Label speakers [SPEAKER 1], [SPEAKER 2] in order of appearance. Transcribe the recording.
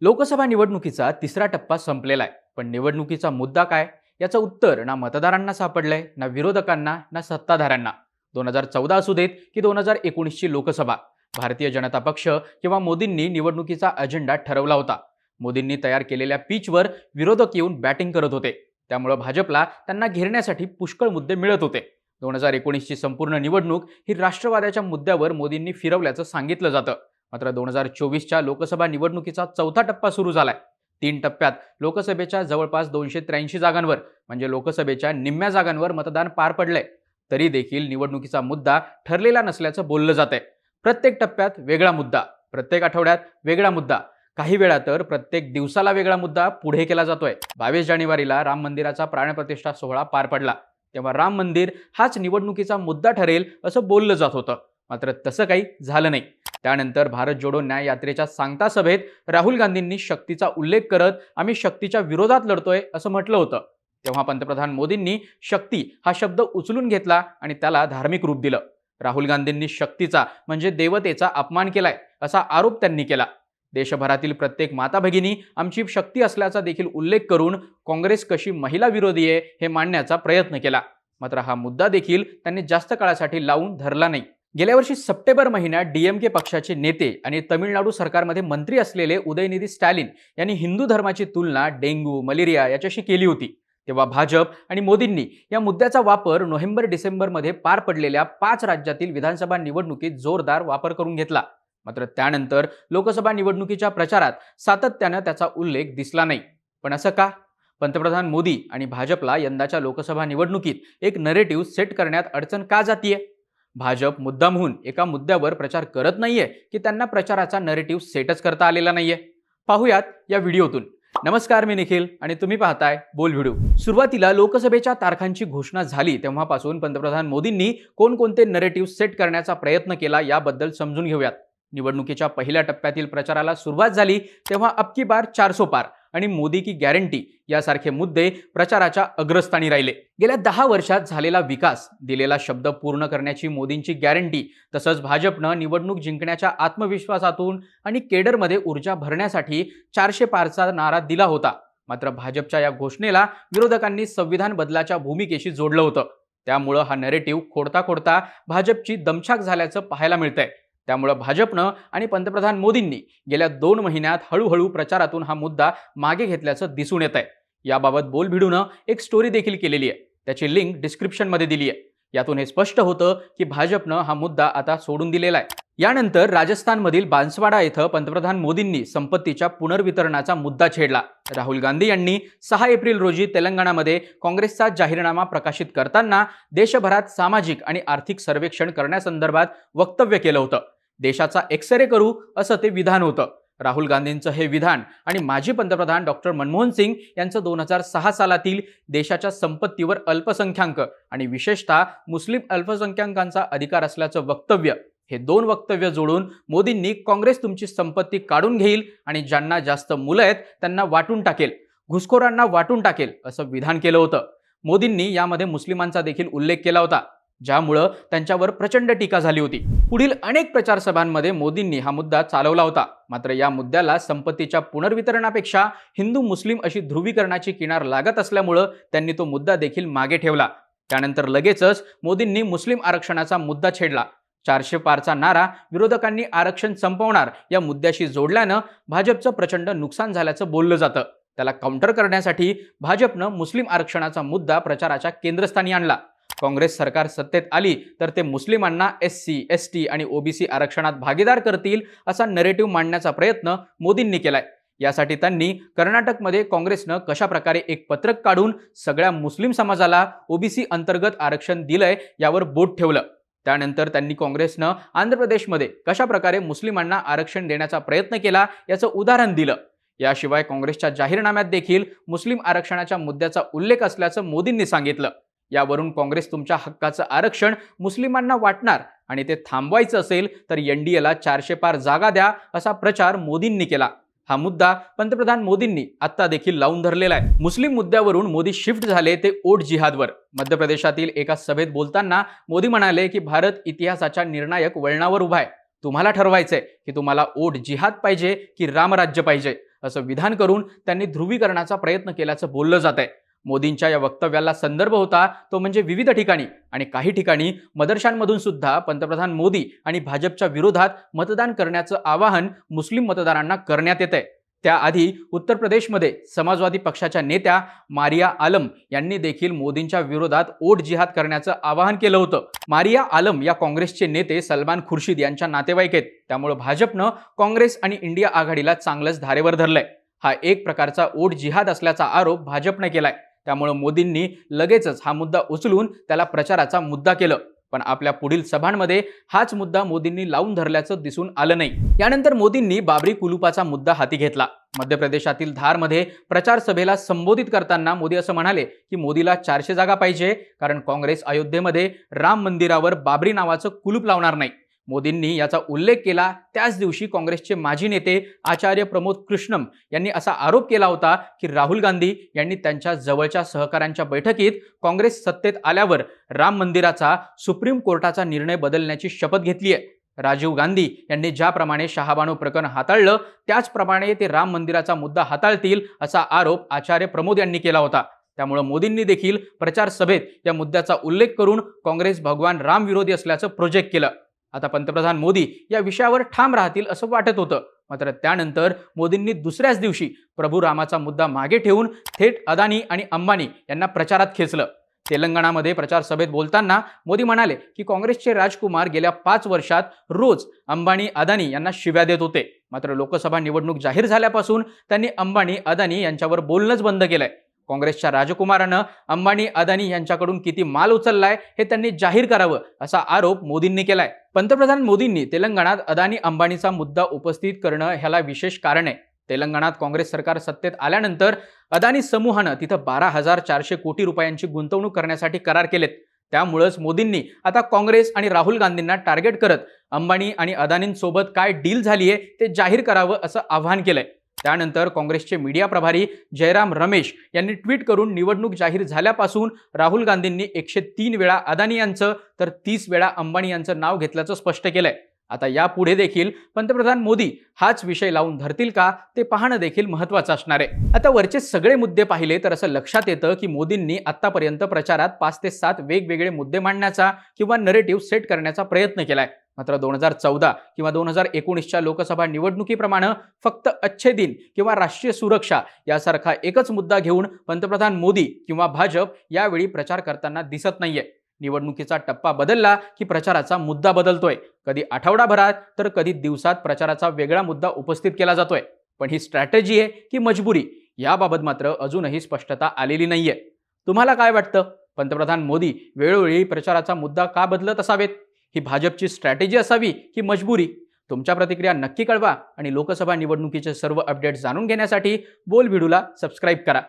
[SPEAKER 1] लोकसभा निवडणुकीचा तिसरा टप्पा संपलेला आहे. पण निवडणुकीचा मुद्दा काय? याचं उत्तर ना मतदारांना सापडलंय ना विरोधकांना ना सत्ताधाऱ्यांना. दोन हजार चौदा असू देत की दोन हजार एकोणीसची लोकसभा. भारतीय जनता पक्ष किंवा मोदींनी निवडणुकीचा अजेंडा ठरवला होता. मोदींनी तयार केलेल्या पिचवर विरोधक येऊन बॅटिंग करत होते. त्यामुळं भाजपला त्यांना घेरण्यासाठी पुष्कळ मुद्दे मिळत होते. दोन हजार एकोणीसची संपूर्ण निवडणूक ही राष्ट्रवादाच्या मुद्द्यावर मोदींनी फिरवल्याचं सांगितलं जातं. मात्र दोन हजार चोवीसच्या लोकसभा निवडणुकीचा चौथा टप्पा सुरू झालाय. तीन टप्प्यात लोकसभेच्या जवळपास दोनशे त्र्याऐंशी जागांवर म्हणजे लोकसभेच्या निम्म्या जागांवर मतदान पार पडलंय. तरी देखील निवडणुकीचा मुद्दा ठरलेला नसल्याचं बोललं जात आहे प्रत्येक टप्प्यात वेगळा मुद्दा प्रत्येक आठवड्यात वेगळा मुद्दा काही वेळा तर प्रत्येक दिवसाला वेगळा मुद्दा पुढे केला जातोय. बावीस जानेवारीला राम मंदिराचा प्राणप्रतिष्ठा सोहळा पार पडला. तेव्हा राम मंदिर हाच निवडणुकीचा मुद्दा ठरेल असं बोललं जात होतं. मात्र तसं काही झालं नाही. त्यानंतर भारत जोडो न्याय यात्रेच्या सांगता सभेत राहुल गांधींनी शक्तीचा उल्लेख करत आम्ही शक्तीच्या विरोधात लढतोय असं म्हटलं होतं. तेव्हा पंतप्रधान मोदींनी शक्ती हा शब्द उचलून घेतला आणि त्याला धार्मिक रूप दिलं. राहुल गांधींनी शक्तीचा म्हणजे देवतेचा अपमान केलाय असा आरोप त्यांनी केला. देशभरातील प्रत्येक माता भगिनी आमची शक्ती असल्याचा देखील उल्लेख करून काँग्रेस कशी महिला विरोधी आहे हे मांडण्याचा प्रयत्न केला. मात्र हा मुद्दा देखील त्यांनी जास्त काळासाठी लावून धरला नाही. गेल्या वर्षी सप्टेंबर महिन्यात डीएमके पक्षाचे नेते आणि तमिळनाडू सरकारमध्ये मंत्री असलेले उदयनिधी स्टॅलिन यांनी हिंदू धर्माची तुलना डेंग्यू मलेरिया याच्याशी केली होती. तेव्हा भाजप आणि मोदींनी या मुद्द्याचा वापर नोव्हेंबर डिसेंबरमध्ये पार पडलेल्या पाच राज्यातील विधानसभा निवडणुकीत जोरदार वापर करून घेतला. मात्र त्यानंतर लोकसभा निवडणुकीच्या प्रचारात सातत्यानं त्याचा उल्लेख दिसला नाही. पण असं का? पंतप्रधान मोदी आणि भाजपला यंदाच्या लोकसभा निवडणुकीत एक नरेटिव्ह सेट करण्यात अडचण का जातीये? भाजप मुद्दामहून एका मुद्द्यावर प्रचार करत नाहीये की त्यांना प्रचाराचा नरेटिव्ह सेटच करता आलेला नाहीये. पाहूयात या व्हिडिओतून. नमस्कार मी निखिल आणि तुम्ही पाहताय बोल व्हिडिओ. सुरुवातीला लोकसभेच्या तारखांची घोषणा झाली तेव्हापासून पंतप्रधान मोदींनी कोणकोणते नरेटिव्ह सेट करण्याचा प्रयत्न केला याबद्दल समजून घेऊयात. निवडणुकीच्या पहिल्या टप्प्यातील प्रचाराला सुरुवात झाली तेव्हा अबकी बार चारसो पार. आणि मोदी की गॅरंटी यासारखे मुद्दे प्रचाराच्या अग्रस्थानी राहिले. गेल्या दहा वर्षात झालेला विकास दिलेला शब्द पूर्ण करण्याची मोदींची गॅरंटी तसंच भाजपनं निवडणूक जिंकण्याच्या आत्मविश्वासातून आणि केडरमध्ये ऊर्जा भरण्यासाठी चारशे पारचा नारा दिला होता. मात्र भाजपच्या या घोषणेला विरोधकांनी संविधान बदलाच्या भूमिकेशी जोडलं होतं. त्यामुळं हा नरेटिव्ह खोडता खोडता भाजपची दमछाक झाल्याचं पाहायला मिळतंय. त्यामुळं भाजपनं आणि पंतप्रधान मोदींनी गेल्या दोन महिन्यात हळूहळू प्रचारातून हा मुद्दा मागे घेतल्याचं दिसून येत आहे याबाबत बोल भिडूनं एक स्टोरी देखील केलेली आहे. त्याची लिंक डिस्क्रिप्शनमध्ये दिली आहे. यातून हे स्पष्ट होतं की भाजपनं हा मुद्दा आता सोडून दिलेला आहे. यानंतर राजस्थानमधील बांसवाडा इथं पंतप्रधान मोदींनी संपत्तीच्या पुनर्वितरणाचा मुद्दा छेडला. राहुल गांधी यांनी सहा एप्रिल रोजी तेलंगणामध्ये काँग्रेसचा जाहीरनामा प्रकाशित करताना देशभरात सामाजिक आणि आर्थिक सर्वेक्षण करण्यासंदर्भात वक्तव्य केलं होतं. देशाचा एक्सरे करू असं ते विधान होतं. राहुल गांधींचं हे विधान आणि माजी पंतप्रधान डॉक्टर मनमोहन सिंग यांचं दोन हजार सहा सालातील देशाच्या संपत्तीवर अल्पसंख्याक आणि विशेषतः मुस्लिम अल्पसंख्याकांचा अधिकार असल्याचं वक्तव्य. हे दोन वक्तव्य जोडून मोदींनी काँग्रेस तुमची संपत्ती काढून घेईल आणि ज्यांना जास्त मुलं आहेत त्यांना वाटून टाकेल घुसखोरांना वाटून टाकेल असं विधान केलं होतं. मोदींनी यामध्ये मुस्लिमांचा देखील उल्लेख केला होता. ज्यामुळं त्यांच्यावर प्रचंड टीका झाली होती. पुढील अनेक प्रचार सभांमध्ये मोदींनी हा मुद्दा चालवला होता. मात्र या मुद्द्याला संपत्तीच्या पुनर्वितरणापेक्षा हिंदू मुस्लिम अशी ध्रुवीकरणाची किनार लागत असल्यामुळं त्यांनी तो मुद्दा देखील मागे ठेवला. त्यानंतर लगेचच मोदींनी मुस्लिम आरक्षणाचा मुद्दा छेडला. चारशे पारचा नारा विरोधकांनी आरक्षण संपवणार या मुद्द्याशी जोडल्यानं भाजपचं प्रचंड नुकसान झाल्याचं बोललं जातं. त्याला काउंटर करण्यासाठी भाजपनं मुस्लिम आरक्षणाचा मुद्दा प्रचाराच्या केंद्रस्थानी आणला. काँग्रेस सरकार सत्तेत आली तर ते मुस्लिमांना एस सी एस टी आणि ओबीसी आरक्षणात भागीदार करतील असा नरेटिव्ह मांडण्याचा प्रयत्न मोदींनी केलाय. यासाठी त्यांनी कर्नाटकमध्ये काँग्रेसनं कशा प्रकारे एक पत्रक काढून सगळ्या मुस्लिम समाजाला ओबीसी अंतर्गत आरक्षण दिलंय यावर बोट ठेवलं. त्यानंतर त्यांनी काँग्रेसनं आंध्र प्रदेशमध्ये कशा प्रकारे मुस्लिमांना आरक्षण देण्याचा प्रयत्न केला याचं उदाहरण दिलं. याशिवाय काँग्रेसच्या जाहीरनाम्यात देखील मुस्लिम आरक्षणाच्या मुद्द्याचा उल्लेख असल्याचं मोदींनी सांगितलं. यावरून काँग्रेस तुमच्या हक्काचं आरक्षण मुस्लिमांना वाटणार आणि ते थांबवायचं असेल तर एनडीएला चारशे पार जागा द्या असा प्रचार मोदींनी केला. हा मुद्दा पंतप्रधान मोदींनी आता देखील लावून धरलेला आहे. मुस्लिम मुद्द्यावरून मोदी शिफ्ट झाले ते ओट जिहादवर. मध्य प्रदेशातील एका सभेत बोलताना मोदी म्हणाले की भारत इतिहासाच्या निर्णायक वळणावर उभा आहे. तुम्हाला ठरवायचंय की तुम्हाला ओट जिहाद पाहिजे की रामराज्य पाहिजे असं विधान करून त्यांनी ध्रुवीकरणाचा प्रयत्न केल्याचं बोललं जात आहे मोदींच्या या वक्तव्याला संदर्भ होता तो म्हणजे विविध ठिकाणी आणि काही ठिकाणी मदरशांमधून सुद्धा पंतप्रधान मोदी आणि भाजपच्या विरोधात मतदान करण्याचं आवाहन मुस्लिम मतदारांना करण्यात येत आहे त्याआधी उत्तर प्रदेशमध्ये समाजवादी पक्षाच्या नेत्या मारिया आलम यांनी देखील मोदींच्या विरोधात ओट जिहाद करण्याचं आवाहन केलं होतं. मारिया आलम या काँग्रेसचे नेते सलमान खुर्शीद यांच्या नातेवाईक आहेत. त्यामुळे भाजपनं काँग्रेस आणि इंडिया आघाडीला चांगलंच धारेवर धरलंय. हा एक प्रकारचा ओट जिहाद असल्याचा आरोप भाजपने केलाय. त्यामुळं मोदींनी लगेचच हा मुद्दा उचलून त्याला प्रचाराचा मुद्दा केलं. पण आपल्या पुढील सभांमध्ये हाच मुद्दा मोदींनी लावून धरल्याचं दिसून आलं नाही. यानंतर मोदींनी बाबरी कुलुपाचा मुद्दा हाती घेतला. मध्य प्रदेशातील धारमध्ये प्रचार सभेला संबोधित करताना मोदी असं म्हणाले की मोदीला चारशे जागा पाहिजे कारण काँग्रेस अयोध्येमध्ये राम मंदिरावर बाबरी नावाचं कुलूप लावणार नाही. मोदींनी याचा उल्लेख केला. त्याच दिवशी काँग्रेसचे माजी नेते आचार्य प्रमोद कृष्णम यांनी असा आरोप केला होता की राहुल गांधी यांनी त्यांच्या जवळच्या सहकाऱ्यांच्या बैठकीत काँग्रेस सत्तेत आल्यावर राम मंदिराचा सुप्रीम कोर्टाचा निर्णय बदलण्याची शपथ घेतली आहे. राजीव गांधी यांनी ज्याप्रमाणे शहाबानो प्रकरण हाताळलं त्याचप्रमाणे ते राम मंदिराचा मुद्दा हाताळतील असा आरोप आचार्य प्रमोद यांनी केला होता. त्यामुळे मोदींनी देखील प्रचार सभेत या मुद्द्याचा उल्लेख करून काँग्रेस भगवान राम विरोधी असल्याचं प्रोजेक्ट केलं. आता पंतप्रधान मोदी या विषयावर ठाम राहतील असं वाटत होतं. मात्र त्यानंतर मोदींनी दुसऱ्याच दिवशी प्रभू रामाचा मुद्दा मागे ठेवून थेट अदानी आणि अंबानी यांना प्रचारात खेचलं. तेलंगणामध्ये प्रचार सभेत बोलताना मोदी म्हणाले की काँग्रेसचे राजकुमार गेल्या पाच वर्षात रोज अंबानी अदानी यांना शिव्या देत होते. मात्र लोकसभा निवडणूक जाहीर झाल्यापासून त्यांनी अंबानी अदानी यांच्यावर बोलणंच बंद केलंय. काँग्रेसच्या राजकुमारानं अंबानी अदानी यांच्याकडून किती माल उचललाय हे त्यांनी जाहीर करावं असा आरोप मोदींनी केलाय. पंतप्रधान मोदींनी तेलंगणात अदानी अंबानीचा मुद्दा उपस्थित करणं ह्याला विशेष कारण आहे. तेलंगणात काँग्रेस सरकार सत्तेत आल्यानंतर अदानी समूहानं तिथं बारा हजार चारशे कोटी रुपयांची गुंतवणूक करण्यासाठी करार केलेत. त्यामुळंच मोदींनी आता काँग्रेस आणि राहुल गांधींना टार्गेट करत अंबानी आणि अदानींसोबत काय डील झाली आहे ते जाहीर करावं असं आवाहन केलंय. त्यानंतर काँग्रेसचे मीडिया प्रभारी जयराम रमेश यांनी ट्विट करून निवडणूक जाहीर झाल्यापासून राहुल गांधींनी एकशे तीन वेळा अदानी यांचं तर तीस वेळा अंबानी यांचं नाव घेतल्याचं स्पष्ट केलंय. आता यापुढे देखील पंतप्रधान मोदी हाच विषय लावून धरतील का ते पाहणं देखील महत्वाचं असणार आहे. आता वरचे सगळे मुद्दे पाहिले तर असं लक्षात येतं की मोदींनी आतापर्यंत प्रचारात पाच ते सात वेगवेगळे मुद्दे मांडण्याचा किंवा नरेटिव्ह सेट करण्याचा प्रयत्न केलाय. मात्र दोन हजार चौदा किंवा दोन हजार एकोणीसच्या लोकसभा निवडणुकीप्रमाणे फक्त अच्छे दिन किंवा राष्ट्रीय सुरक्षा यासारखा एकच मुद्दा घेऊन पंतप्रधान मोदी किंवा भाजप यावेळी प्रचार करताना दिसत नाहीये. निवडणुकीचा टप्पा बदलला की प्रचाराचा मुद्दा बदलतोय. कधी आठवडाभरात तर कधी दिवसात प्रचाराचा वेगळा मुद्दा उपस्थित केला जातोय. पण ही स्ट्रॅटेजी आहे की मजबुरी? याबाबत मात्र अजूनही स्पष्टता आलेली नाहीये. तुम्हाला काय वाटतं? पंतप्रधान मोदी वेळोवेळी प्रचाराचा मुद्दा का बदलत असावेत? ही भाजपची स्ट्रॅटेजी असावी की मजबुरी? तुमच्या प्रतिक्रिया नक्की कळवा आणि लोकसभा निवडणुकीचे सर्व अपडेट जाणून घेण्यासाठी बोल व्हिडिओला सबस्क्राईब करा.